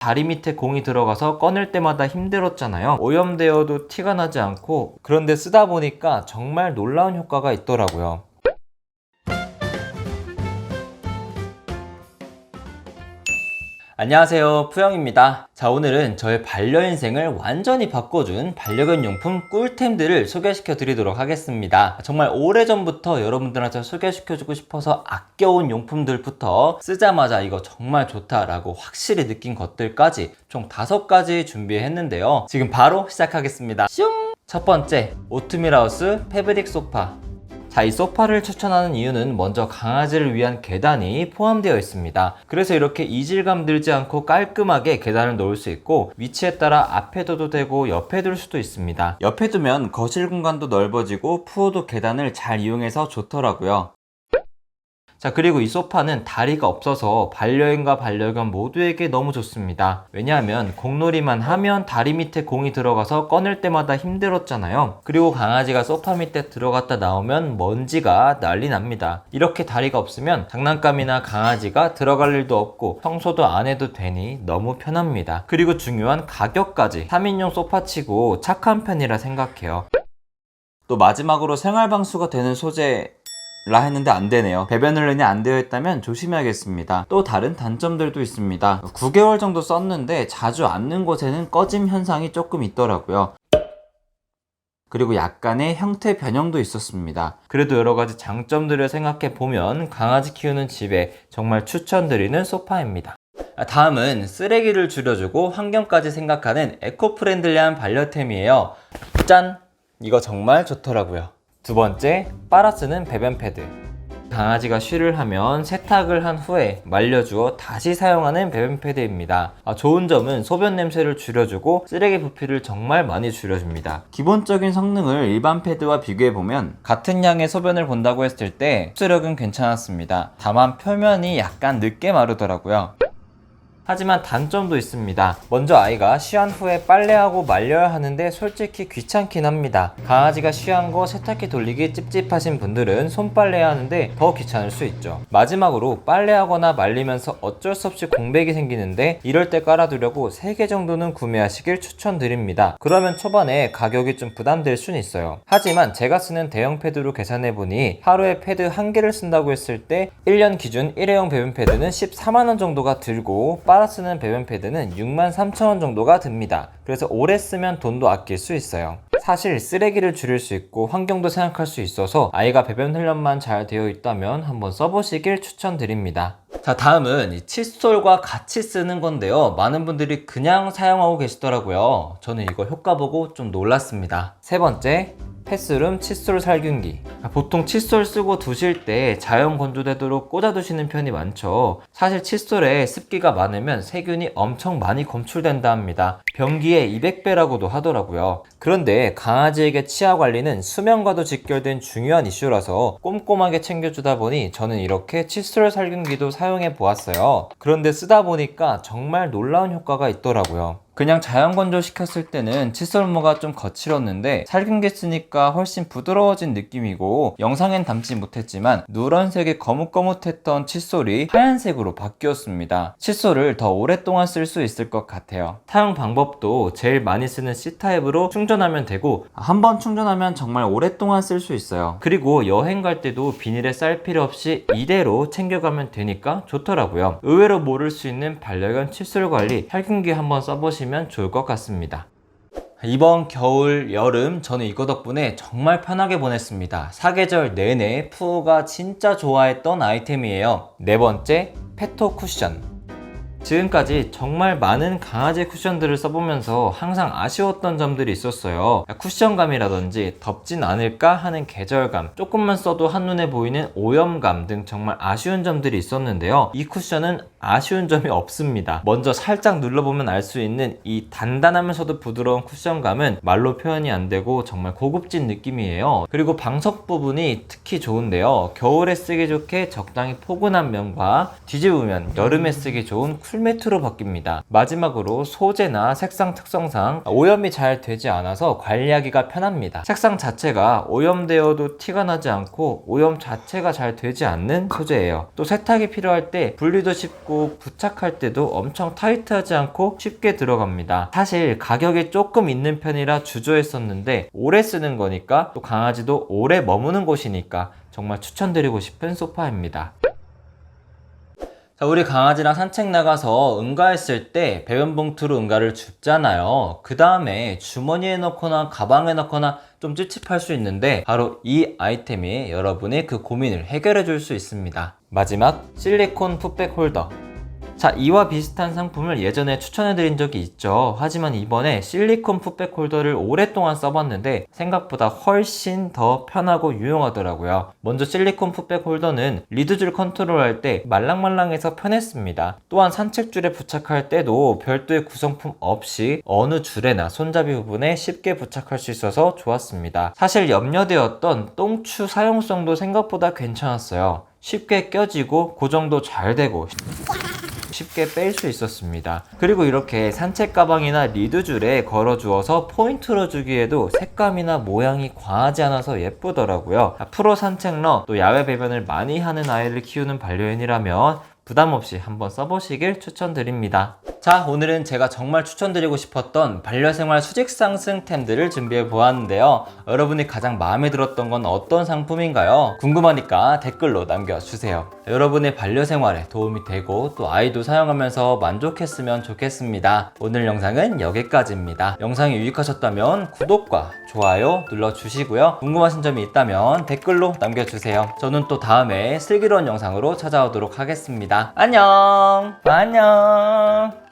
다리 밑에 공이 들어가서 꺼낼 때마다 힘들었잖아요. 오염되어도 티가 나지 않고 그런데 쓰다 보니까 정말 놀라운 효과가 있더라고요. 안녕하세요 푸영입니다. 자 오늘은 저의 반려인생을 완전히 바꿔준 반려견 용품 꿀템들을 소개시켜 드리도록 하겠습니다. 정말 오래전부터 여러분들한테 소개시켜 주고 싶어서 아껴온 용품들부터 쓰자마자 이거 정말 좋다라고 확실히 느낀 것들까지 총 다섯 가지 준비했는데요. 지금 바로 시작하겠습니다. 슝! 첫 번째 오트밀하우스 패브릭 소파 자, 이 소파를 추천하는 이유는 먼저 강아지를 위한 계단이 포함되어 있습니다. 그래서 이렇게 이질감 들지 않고 깔끔하게 계단을 놓을 수 있고 위치에 따라 앞에 둬도 되고 옆에 둘 수도 있습니다. 옆에 두면 거실 공간도 넓어지고 푸어도 계단을 잘 이용해서 좋더라고요. 자, 그리고 이 소파는 다리가 없어서 반려인과 반려견 모두에게 너무 좋습니다. 왜냐하면 공놀이만 하면 다리 밑에 공이 들어가서 꺼낼 때마다 힘들었잖아요. 그리고 강아지가 소파 밑에 들어갔다 나오면 먼지가 난리 납니다. 이렇게 다리가 없으면 장난감이나 강아지가 들어갈 일도 없고 청소도 안 해도 되니 너무 편합니다. 그리고 중요한 가격까지 3인용 소파치고 착한 편이라 생각해요. 또 마지막으로 생활방수가 되는 소재 라 했는데 안 되네요. 배변 훈련이 안 되어 있다면 조심해야겠습니다. 또 다른 단점들도 있습니다. 9개월 정도 썼는데 자주 앉는 곳에는 꺼짐 현상이 조금 있더라고요. 그리고 약간의 형태 변형도 있었습니다. 그래도 여러 가지 장점들을 생각해 보면 강아지 키우는 집에 정말 추천드리는 소파입니다. 아, 다음은 쓰레기를 줄여주고 환경까지 생각하는 에코 프렌들리한 반려템이에요. 짠! 이거 정말 좋더라고요. 두 번째, 빨아 쓰는 배변 패드. 강아지가 쉬를 하면 세탁을 한 후에 말려주어 다시 사용하는 배변 패드입니다. 아, 좋은 점은 소변 냄새를 줄여주고 쓰레기 부피를 정말 많이 줄여줍니다. 기본적인 성능을 일반 패드와 비교해보면 같은 양의 소변을 본다고 했을 때 흡수력은 괜찮았습니다. 다만 표면이 약간 늦게 마르더라고요. 하지만 단점도 있습니다. 먼저 아이가 쉬한 후에 빨래하고 말려야 하는데 솔직히 귀찮긴 합니다. 강아지가 쉬한 거 세탁기 돌리기 찝찝하신 분들은 손빨래 하는데 더 귀찮을 수 있죠. 마지막으로 빨래하거나 말리면서 어쩔 수 없이 공백이 생기는데 이럴 때 깔아두려고 3개 정도는 구매하시길 추천드립니다. 그러면 초반에 가격이 좀 부담될 수는 있어요. 하지만 제가 쓰는 대형 패드로 계산해보니 하루에 패드 1개를 쓴다고 했을 때 1년 기준 일회용 배변 패드는 14만원 정도가 들고 빨아 쓰는 배변 패드는 6만 3천원 정도가 듭니다. 그래서 오래 쓰면 돈도 아낄 수 있어요. 사실 쓰레기를 줄일 수 있고 환경도 생각할 수 있어서 아이가 배변 훈련만 잘 되어 있다면 한번 써보시길 추천드립니다. 자 다음은 이 칫솔과 같이 쓰는 건데요. 많은 분들이 그냥 사용하고 계시더라고요. 저는 이거 효과 보고 좀 놀랐습니다. 세 번째 패스룸 칫솔 살균기. 아, 보통 칫솔 쓰고 두실 때 자연 건조되도록 꽂아 두시는 편이 많죠. 사실 칫솔에 습기가 많으면 세균이 엄청 많이 검출된다 합니다. 변기에 200배라고도 하더라고요. 그런데 강아지에게 치아 관리는 수면과도 직결된 중요한 이슈라서 꼼꼼하게 챙겨주다 보니 저는 이렇게 칫솔 살균기도 사용해 보았어요. 그런데 쓰다 보니까 정말 놀라운 효과가 있더라고요 그냥 자연 건조 시켰을 때는 칫솔모가 좀 거칠었는데 살균기 쓰니까 훨씬 부드러워진 느낌이고 영상엔 담지 못했지만 누런색의 거뭇거뭇했던 칫솔이 하얀색으로 바뀌었습니다. 칫솔을 더 오랫동안 쓸 수 있을 것 같아요. 사용 방법도 제일 많이 쓰는 C타입으로 충전하면 되고 한 번 충전하면 정말 오랫동안 쓸 수 있어요. 그리고 여행 갈 때도 비닐에 쌀 필요 없이 이대로 챙겨가면 되니까 좋더라고요. 의외로 모를 수 있는 반려견 칫솔 관리 살균기 한번 써보시면 좋을 것 같습니다. 이번 겨울, 여름 저는 이거 덕분에 정말 편하게 보냈습니다. 사계절 내내 푸우가 진짜 좋아했던 아이템이에요. 네 번째, 페토 쿠션. 지금까지 정말 많은 강아지 쿠션들을 써보면서 항상 아쉬웠던 점들이 있었어요. 쿠션감이라든지 덥진 않을까 하는 계절감, 조금만 써도 한눈에 보이는 오염감 등 정말 아쉬운 점들이 있었는데요. 이 쿠션은 아쉬운 점이 없습니다. 먼저 살짝 눌러보면 알 수 있는 이 단단하면서도 부드러운 쿠션감은 말로 표현이 안 되고 정말 고급진 느낌이에요. 그리고 방석 부분이 특히 좋은데요. 겨울에 쓰기 좋게 적당히 포근한 면과 뒤집으면 여름에 쓰기 좋은 풀매트로 바뀝니다. 마지막으로 소재나 색상 특성상 오염이 잘 되지 않아서 관리하기가 편합니다. 색상 자체가 오염되어도 티가 나지 않고 오염 자체가 잘 되지 않는 소재예요. 또 세탁이 필요할 때 분리도 쉽고 부착할 때도 엄청 타이트하지 않고 쉽게 들어갑니다. 사실 가격이 조금 있는 편이라 주저했었는데 오래 쓰는 거니까 또 강아지도 오래 머무는 곳이니까 정말 추천드리고 싶은 소파입니다. 자, 우리 강아지랑 산책 나가서 응가했을 때 배변 봉투로 응가를 줍잖아요. 그 다음에 주머니에 넣거나 가방에 넣거나 좀 찝찝할 수 있는데 바로 이 아이템이 여러분의 그 고민을 해결해 줄 수 있습니다. 마지막 실리콘 풋백 홀더. 자, 이와 비슷한 상품을 예전에 추천해드린 적이 있죠. 하지만 이번에 실리콘 풋백 홀더를 오랫동안 써봤는데 생각보다 훨씬 더 편하고 유용하더라고요. 먼저 실리콘 풋백 홀더는 리드줄 컨트롤할 때 말랑말랑해서 편했습니다. 또한 산책줄에 부착할 때도 별도의 구성품 없이 어느 줄에나 손잡이 부분에 쉽게 부착할 수 있어서 좋았습니다. 사실 염려되었던 똥추 사용성도 생각보다 괜찮았어요. 쉽게 껴지고 고정도 잘 되고 쉽게 뺄 수 있었습니다. 그리고 이렇게 산책 가방이나 리드줄에 걸어 주어서 포인트로 주기에도 색감이나 모양이 과하지 않아서 예쁘더라고요. 프로 산책러 또 야외 배변을 많이 하는 아이를 키우는 반려인이라면 부담 없이 한번 써보시길 추천드립니다. 자, 오늘은 제가 정말 추천드리고 싶었던 반려생활 수직 상승템들을 준비해 보았는데요. 여러분이 가장 마음에 들었던 건 어떤 상품인가요? 궁금하니까 댓글로 남겨주세요. 여러분의 반려생활에 도움이 되고 또 아이도 사용하면서 만족했으면 좋겠습니다. 오늘 영상은 여기까지입니다. 영상이 유익하셨다면 구독과 좋아요 눌러주시고요. 궁금하신 점이 있다면 댓글로 남겨주세요. 저는 또 다음에 슬기로운 영상으로 찾아오도록 하겠습니다. 안녕! 안녕!